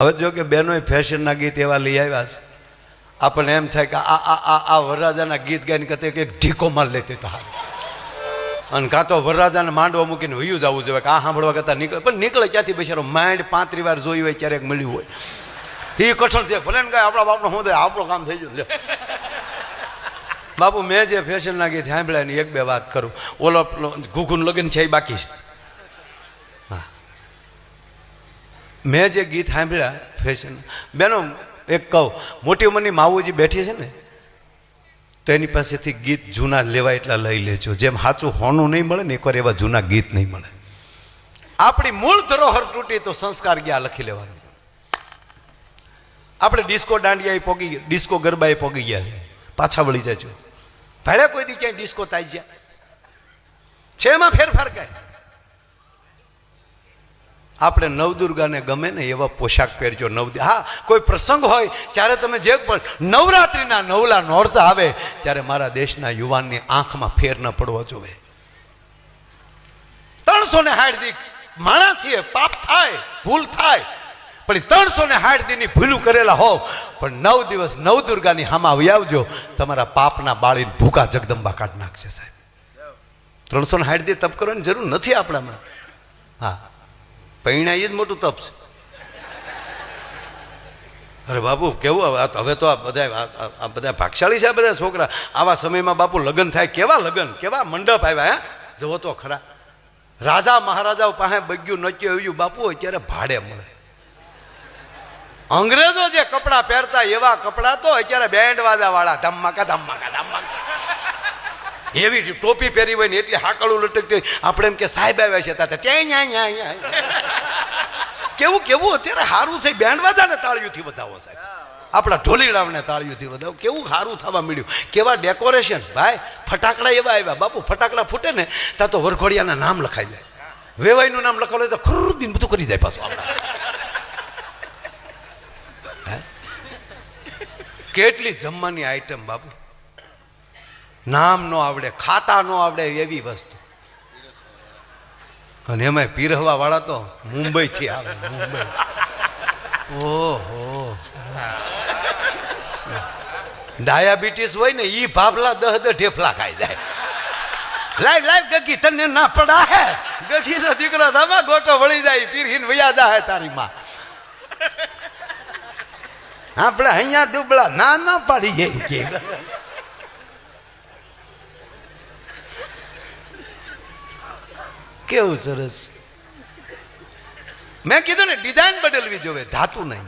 હવે જો કે બહેનોએ ફેશનના ગીત એવા લઈ આવ્યા છે. આપણને એમ થાય કે આ આ આ આ વરરાજાના ગીત ગાઈને કહેते કે ઢીકો માર લેતી તો અને કાં તો વરરાજાને માંડવા મૂકીને વયું જવું જોઈએ કે આ સાંભળવા કરતાં નીકળે. પણ નીકળે ક્યાંથી બિચારો માઇન્ડ પાંત્રી વાર જોઈ હોય ક્યારેક મળ્યું હોય. એ કઠણ છે. ભલે ને કાંઈ આપણા બાપનો શું થાય? આપણું કામ થઈ ગયું. બાપુ, મેં જે ફેશનના ગીત સાંભળ્યા એની એક બે વાત કરું. ઓલો ઘૂઘુન લગન છે એ બાકી છે હા મેં જે ગીત સાંભળ્યા ફેશન બેનો, એક કહું, મોટી ઉંમરની માવુજી બેઠી છે ને, તો એની પાસેથી ગીત જૂના લેવા એટલા લઈ લેજો. જેમ સાચું હોનું નહીં મળે ને એકવાર એવા જૂના ગીત નહીં મળે. આપણી મૂળ ધરોહર તૂટી તો સંસ્કાર ગયા લખી લેવાનું? આપણે ડિસ્કો દાંડિયા પોગી ડિસ્કો ગરબાએ પોગી ગયા છે. પાછા વળી જજો. ભાડે કોઈ દી ક્યાંય ડિસ્કો થાય ગયા છે એમાં ફેરફાર કાંઈ. આપણે નવદુર્ગાને ગમે ને એવા પોશાક પહેરજો નવ હા, કોઈ પ્રસંગ હોય, ત્યારે તમે જે પણ નવરાત્રિના નવલા નોરતા આવે, ત્યારે મારા દેશના યુવાનની આંખમાં ફેર ન પડવો જોવે ત્રણસો ને હાઠ દી માણા છીએ, પાપ થાય, ભૂલ થાય, પણ ત્રણસો ને હાઠ દીની ભૂલું કરેલા હોવ, પણ નવ દિવસ નવદુર્ગાની હામાં આવી આવજો, તમારા પાપના બાળીને ભૂકા જગદંબા કાઢ નાખશે સાહેબ. ત્રણસો ને હાઠ તપ કરવાની જરૂર નથી આપણામાં. હા. પૈણા એ જ મોટું તપ છે. અરે બાપુ, કેવું હવે હવે તો આ બધા આ- બધા ભાગશાળી છે આ બધા છોકરા. આવા સમયમાં બાપુ લગ્ન થાય. કેવા લગ્ન? કેવા મંડપ આવ્યા, હે? જવો તો ખરા. રાજા મહારાજાઓ પાસે બગ્યું, નચ્યું આવ્યું બાપુ અત્યારે ભાડે મળે. અંગ્રેજો જે કપડાં પહેરતા એવા કપડાં તો અત્યારે બેન્ડ વાજા વાળા ધમાકા ધમાકા ધમાકા એવી ટોપી પહેરી હોય ને એટલી હાકડું લટકતી આપણે એમ કે સાહેબ આવ્યા છે ત્યાં ત્યાં, ન્યા ન્યા કેવું કેવું? અત્યારે સારું છે. બેન્ડ વાજાને તાળીઓથી વધાવો, સાહેબ. આપણા ઢોલીડાવને તાળીઓથી વધાવો. કેવું સારું થવા મળ્યું કેવા ડેકોરેશન. ભાઈ, ફટાકડા એવા આવ્યા. બાપુ, ફટાકડા ફૂટે ને ત્યાં તો વરઘોડિયાના નામ લખાઈ જાય. વેવાઈનું નામ લખાવું તો ખરું દિન બધું કરી જાય પાછું આપણા. કેટલી જમવાની આઈટમ બાપુ? નામ નો આવડે, ખાતા નો આવડે એવી વસ્તુ. અને એમાં પીરહવા વાળા તો મુંબઈ થી આવે, મુંબઈ. ઓહો. ડાયાબિટીસ હોય ને, ઈ ભાભલા દહ દહ ઢેફલા ખાઈ જાય. લાઈવ લાઈવ, ગગી, તને ના પડા હે ગગી નો દીકરો ધમા ગોટો વળી જાય, પીરહીન વયા જાય તારી માં. આપણે અહીંયા દુબળા ના ના પાડી જાય કે કેવું સરસ. મેં કીધું ને ડિઝાઇન બદલવી જોવે ધાતુ નહીં.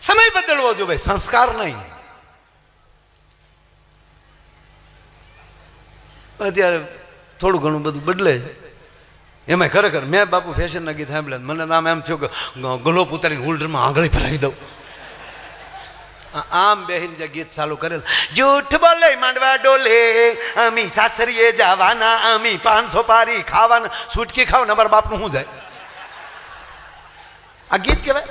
સમય બદલવો જોવે સંસ્કાર નહીં. અત્યારે થોડું ઘણું બધું બદલે. એમાં ખરેખર મેં બાપુ ફેશનના ગીત સાંભળ્યા મને નામ એમ થયું કે ગલો ઉતારીને હોલ્ડરમાં આંગળી ભરાવી દઉં. આમ બેહીન જે ગીત ચાલુ કરેલ. જૂઠ બોલે માંડવા ડોલે, અમી સાસરીએ જવાના, અમી પાંચસો પારી ખાવાના. સુટકી ખાવ ને બાપનું શું જાય? આ ગીત કહેવાય?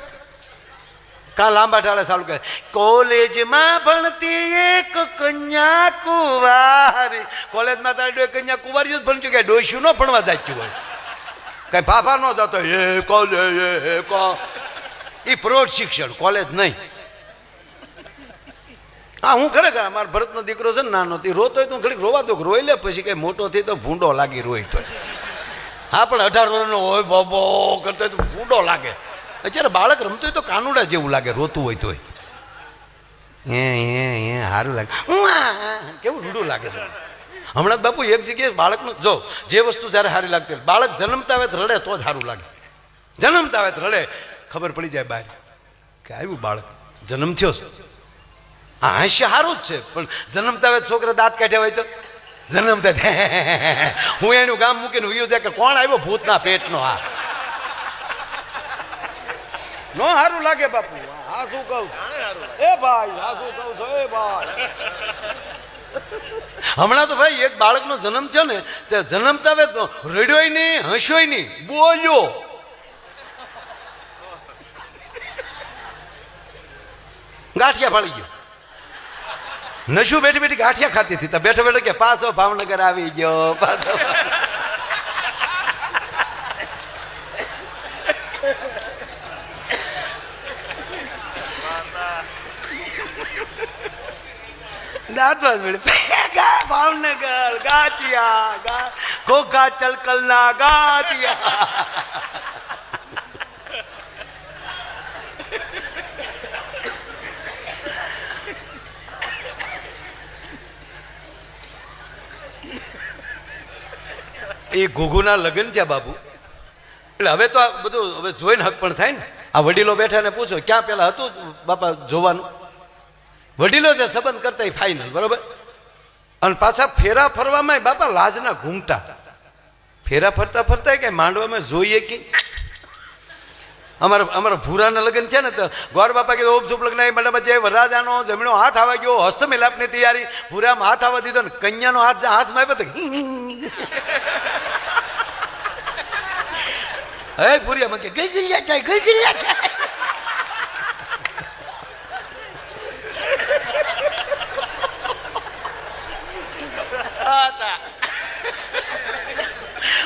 કા લાંબા ટાળે ચાલુ કરે કોલેજમાં ભણતી એક કન્યા કુવારી. કોલેજમાં તારી કન્યા કુવારી જ ભણતું કે ડોસ્યું ન ભણવા જાય હોય? કઈ ફાફા ન જતો એ કોલેજ, એ કો. એ પ્રૌઢ શિક્ષણ, કોલેજ નહીં. હા, હું ખરેખર અમારા ભરતનો દીકરો છે ને, નાનો. તે રોતો હોય તો ઘડીક રોવા દો રોઈ લે, પછી કઈ મોટો થઈ તો ભૂંડો લાગી રોઈ તો. હા, પણ અઢાર વર્ષનો હોય, બાબો, કરતો હોય તો ભૂંડો લાગે. અત્યારે બાળક રમતું હોય તો કાનુડા જેવું લાગે, રોતું હોય તોય. એ એ એ સારું લાગે. કેવું રૂડું લાગે છે. હમણાં બાપુ એક જગ્યાએ બાળકનું, જો, જે વસ્તુ જ્યારે સારી લાગતી બાળક જન્મતા આવે રડે, તો જ સારું લાગે. જન્મતા આવે રડે. ખબર પડી જાય બહાર કે આવ્યું બાળક, જન્મ થયો છે. હા હાસ્ય સારું જ છે. પણ જન્મતા હવે છોકરા દાંત કાઢ્યા હોય તો? જન્મતા હું એનું ગામ મૂકીને ઉયું જાય કે કોણ આવ્યો ભૂતના પેટનો આ? નો સારું લાગે બાપુ. હા, શું કહું? એ ભાઈ, હા, શું કહું છો? એ ભાઈ. હમણાં તો ભાઈ એક બાળકનો જન્મ છે ને, તે જન્મતા હવે તો રડ્યોય નહીં હસ્યોય નહીં, બોલ્યો. ગાંઠિયા ફાળી ગયો. નશુ બેઠી બેઠી ગાંઠિયા ખાતી હતી બેઠો બેઠો કે પાછો ભાવનગર આવી ગયો પાછો દાંતવાદ મળે ભાવનગર ગાચિયા કો કા ચલકલના ગાચિયા એ ઘૂઘુના લગ્ન છે, બાબુ. એટલે હવે તો આ બધું હવે જોઈને હક પણ થાય ને. આ વડીલો બેઠા ને પૂછો, ક્યાં પેલા હતું બાપા જોવાનું? વડીલો જે સંબંધ કરતા ફાઇનલ બરોબર? અને પાછા ફેરા ફરવામાં બાપા લાજના ઘૂમટા. ફેરા ફરતા ફરતા કે માંડવામાં જોઈએ કે અમારા અમારા ભૂરાના લગ્ન છે ને તો ગોર બાપા કીધું ઓપ ઝૂપ લગ્ન મંડપ જે વરરાજાનો જમણો હાથ આવવા ગયો હસ્ત મિલાપની તૈયારી. ભૂરામાં હાથ આવવા દીધો ને કન્યાનો હાથ હાથ માપ્યો તો હે ભૂરિયામાં કે ગઈ ગઈ જાય ગઈ ગઈ જાય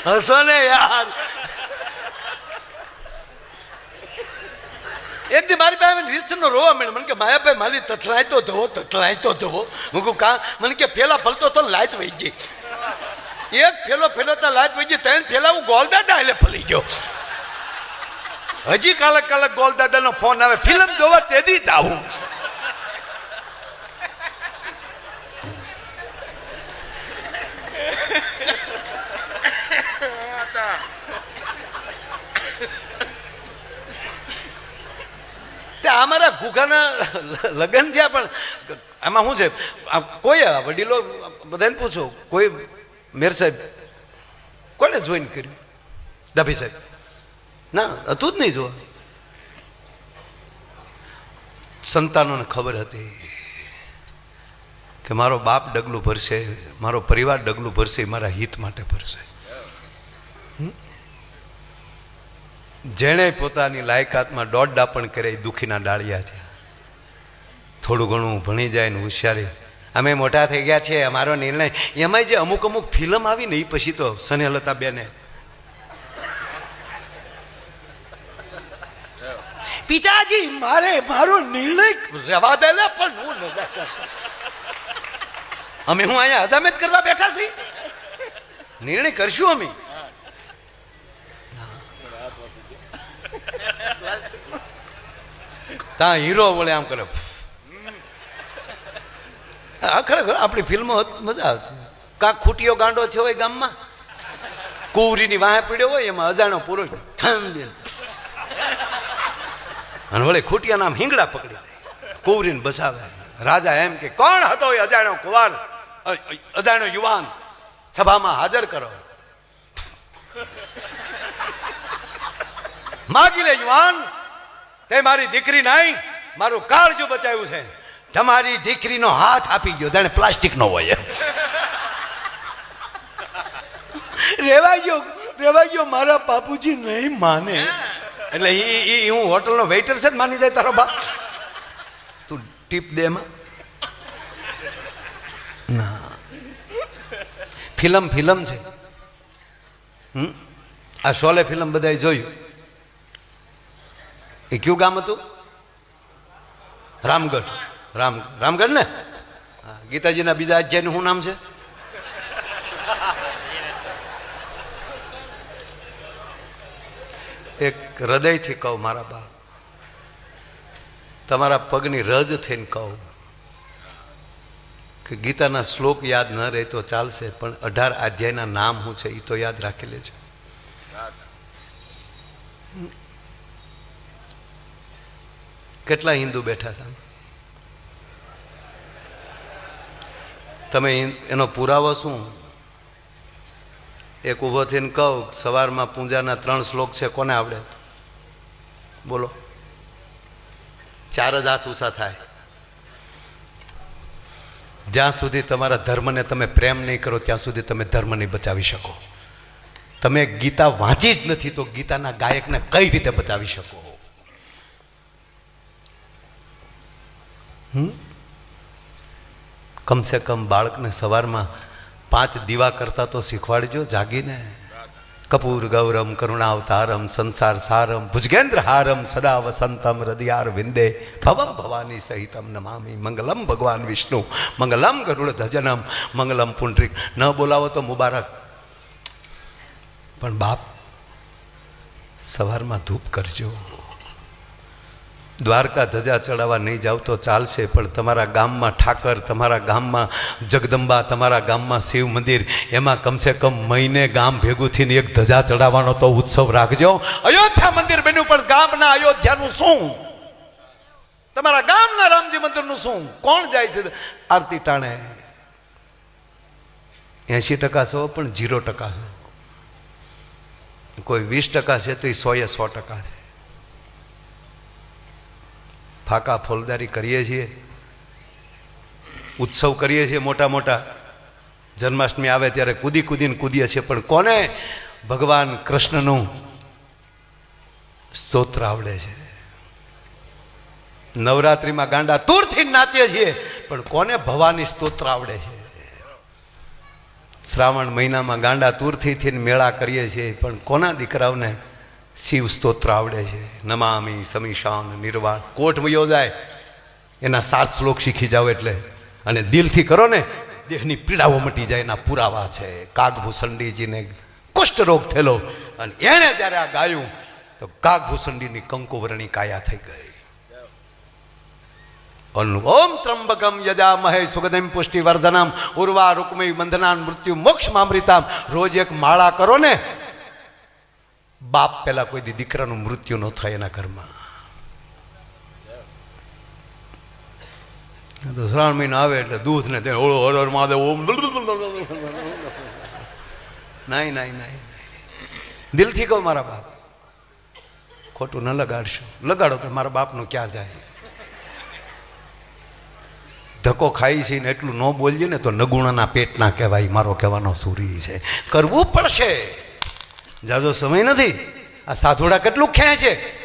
હસો ને યાર. એક દી મારી પાસે રીતનો રોવા મળ્યો. મને કે, માયાભાઈ, મારી તથલાય તો ધવો તથલાય તો ધવો. હું કહું, કા? મને કે, પેલા ફલતો તો લાઈટ વહી ગઈ. એક ફેલો ફેલોતા લાઈટ વહી ગઈ, ત્રણ ફેલા હું ગોલદાદા એટલે ફલી ગયો. હજી કાલક કાલક ગોલદાદાનો ફોન આવે, ફિલ્મ જોવા તેદી જ આવું તે અમારા ઘૂઘાના લગ્ન થયા, પણ આમાં શું છે? આ કોઈ વડીલો બધાને પૂછો, કોઈ મેર સાહેબ કોને જોઈન કર્યું? ડાભી સાહેબ. ના, હતું જ નહીં જોવા. સંતાનોને ખબર હતી કે મારો બાપ ડગલું ભરશે, મારો પરિવાર ડગલું ભરશે મારા હિત માટે ભરશે. જેણે પોતાની લાયકાતમાં દોઢ ડાપણ કરે દુઃખીના ડાળિયા છે. થોડું ઘણું ભણી જાય ને હોશિયારી. અમે મોટા થઈ ગયા છે અમારો નિર્ણય. એમાંય જે અમુક અમુક ફિલ્મ આવી ને એ પછી તો સનેહલતા બેને. પિતાજી, મારે મારો નિર્ણય રવા દે પણ હું અમે હું અહીંયા હજામત કરવા બેઠા છીએ? નિર્ણય કરશું અમે. તા હીરો વળે આમ કરે. આ ખરેખર આપણી ફિલ્મો મજા આવતી. કાંક ખૂટીયો ગાંડો થયો હોય ગામમાં, કુવરીની વાહે પીડ્યો હોય એમાં અજાણો પૂરો ઠમ અને વળે ખૂટિયા નામ હિંગડા પકડી દે કુવરીને બસાવે રાજા એમ કે, કોણ હતો એ અજાણ્યો કુવાર? અ- અ- અજાણ્યો યુવાન? સભામાં હાજર કરો. માગી લે યુવાન. તે મારી દીકરી નહીં મારું કાળજું બચાવ્યું છે. તમારી દીકરીનો હાથ આપી ગયો જાણે પ્લાસ્ટિક નો હોય. રેવા ગયો રેવા ગયો મારા બાપુજી નહીં માને. એટલે એ એ હું હોટલનો વેઇટર છે જ માની જાય તારો બાપ? તું ટીપ દે એમાં. ના. ફિલ્મ ફિલ્મ છે. હમ? આ શોલે ફિલ્મ બધાએ જોયું. એ કયું ગામ હતું? રામગઢ. રામ રામગઢ ને? હા, ગીતાજીના બીજા અધ્યાયનું શું નામ છે? એક હૃદયથી કહું મારા બા તમારા પગની રજ થઈને કહું કે ગીતાના શ્લોક યાદ ન રહે તો ચાલશે પણ અઢાર અધ્યાયના નામ શું છે એ તો યાદ રાખી લેજો. કેટલા હિન્દુ બેઠા છે? તમે એનો પુરાવો શું? એક ઊભો થઈને કહું, સવારમાં પૂજાના ત્રણ શ્લોક છે, કોને આવડે? બોલો. ચાર જ હાથ ઊંચા થાય. જ્યાં સુધી તમારા ધર્મને તમે પ્રેમ નહીં કરો, ત્યાં સુધી તમે ધર્મ નહીં બચાવી શકો. તમે ગીતા વાંચી જ નથી, તો ગીતાના ગાયકને કઈ રીતે બચાવી શકો? કમસે કમ બાળકને સવારમાં પાંચ દીવા કરતા તો શીખવાડજો જાગીને. કપૂર, ગૌરમ, કરુણાવતારમ, સંસાર સારમ, ભુજગેન્દ્ર હારમ, સદા વસંતમ, હૃદયાર વિંદે, ભવમ ભવાની સહિતમ નમામી, મંગલમ ભગવાન વિષ્ણુ, મંગલમ ગરુડ ધજનમ, મંગલમ પુંડરીક. ન બોલાવો તો મુબારક. પણ બાપ, સવારમાં ધૂપ કરજો. દ્વારકા ધજા ચડાવવા નહીં જાવ તો ચાલશે, પણ તમારા ગામમાં ઠાકર, તમારા ગામમાં જગદંબા, તમારા ગામમાં શિવ મંદિર, એમાં કમસે કમ મહિને ગામ ભેગું થઈને એક ધજા ચડાવવાનો તો ઉત્સવ રાખજો. અયોધ્યા મંદિર બન્યું, પણ ગામના અયોધ્યાનું શું? તમારા ગામના રામજી મંદિરનું શું? કોણ જાય છે? આરતી ટાણે. એંશી ટકા છો પણ જીરો ટકા છો કોઈ વીસ ટકા છે તો એ સોએ સો ટકા છે. ફાકા ફોલદારી કરીએ છીએ. ઉત્સવ કરીએ છીએ મોટા મોટા. જન્માષ્ટમી આવે ત્યારે કૂદી કૂદીને કૂદીએ છીએ. પણ કોને? ભગવાન કૃષ્ણનું સ્તોત્ર આવડે છે. નવરાત્રિમાં ગાંડા તૂરથી નાચીએ છીએ. પણ કોને ભવાની સ્તોત્ર આવડે છે? શ્રાવણ મહિનામાં ગાંડા તૂરથી મેળા કરીએ છીએ. પણ કોના દીકરાઓને શિવ સ્તોત્ર આવડે છે. નમામી સમીશાન નિર્વાણ. કોટ યોજાય એના સાત શ્લોક શીખી જાઓ એટલે. અને દિલથી કરો ને, દેહની પીડાઓ મટી જાય, એના પુરાવા છે. કાગભૂષંડીજીને કુષ્ઠરોગ થયેલો. અને એણે જ્યારે આ ગાયું, તો કાગભૂષંડીની કંકુવરણી કાયા થઈ ગઈ. ઓમ ત્રંબકમ યજામહે પુષ્ટિ પુષ્ટિવર્ધનમ. ઉર્વા રૂકમય બંધનાન મૃત્યુ મોક્ષ મામૃતામ રોજ એક માળા કરો ને બાપ પેલા કોઈ દીકરાનું મૃત્યુ ન થાય એના ઘરમાં. તો શ્રાવણ મહિનો આવે એટલે દૂધ ને તે ઓળો હર મહાદેવ ઓમ નાઈ નાઈ નાઈ. દિલથી કહો મારા બાપ, ખોટું ન લગાડશો. લગાડો તો મારા બાપનું ક્યાં જાય? ધક્કો ખાઈ છે ને એટલું ન બોલીએ ને તો નગુણાના પેટના કહેવાય, મારો કહેવાનો સુરી છે. કરવું પડશે. જાજો સમય નથી. આ સાધુડા કેટલું ખેંચે?